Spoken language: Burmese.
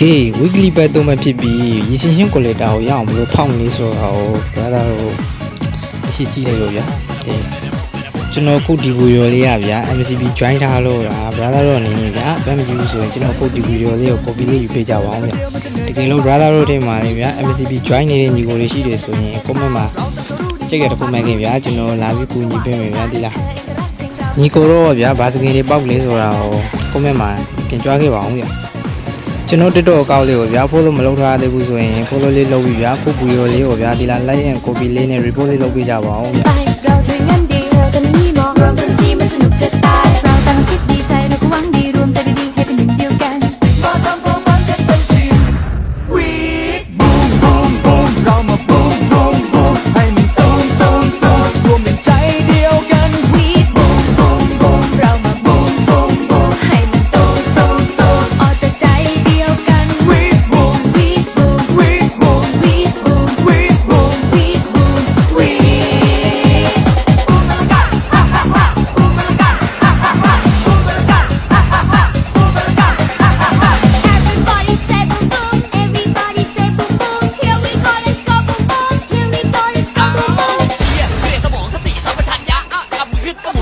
ကဲ weekly ပဲတော့မဖြစ်ပြီးရည်စင်ရှင်းကိုလေတာကိုရအောင်ဘယ်လိုဖောက်မလဲဆိုတာကို brother တို့အရှိကြည့်လိုက်လို့ဗျာတဲ့ကျွန်တော်ခုဒီဗီဒီယိုလေးရဗျာ MCB join ထားလို့ဒါ brother တို့အနေနဲ့ဗျာဗမ်းမကြည့်ဘူးဆိုရင်ကျွန်တော်ခုဒီဗီဒီယိုလေးကို copy လေးယူပေးကြပါအောင်ဗျာတကယ်လို့ brother တို့ထဲမှာလေဗျာ MCB join နေတဲ့ညီကိုလေးရှိတယ်ဆိုရင် comment မှာကြိတ်ရတစ်ခုမှခင်ဗျာကျွန်တော်လာပြီးကူညီပေးမယ်ဗျာဒီလားညီကိုတော့ဗျာဘာစကင်တွေပောက်လဲဆိုတာကို comment မှာပြင်ကြွားခဲ့ပါအောင်ဗျာ ကျွန်တော် TikTok အကောင့်လေးကိုဗျာ follow မလုပ်ထားသေးဘူးဆိုရင် follow လေးလုပ်ပြီးဗျာခုဗီဒီယိုလေးကိုဗျာဒီလား like and copy လေးနဲ့ report လေးလုပ်ပေးကြပါဦးဗျာ Get the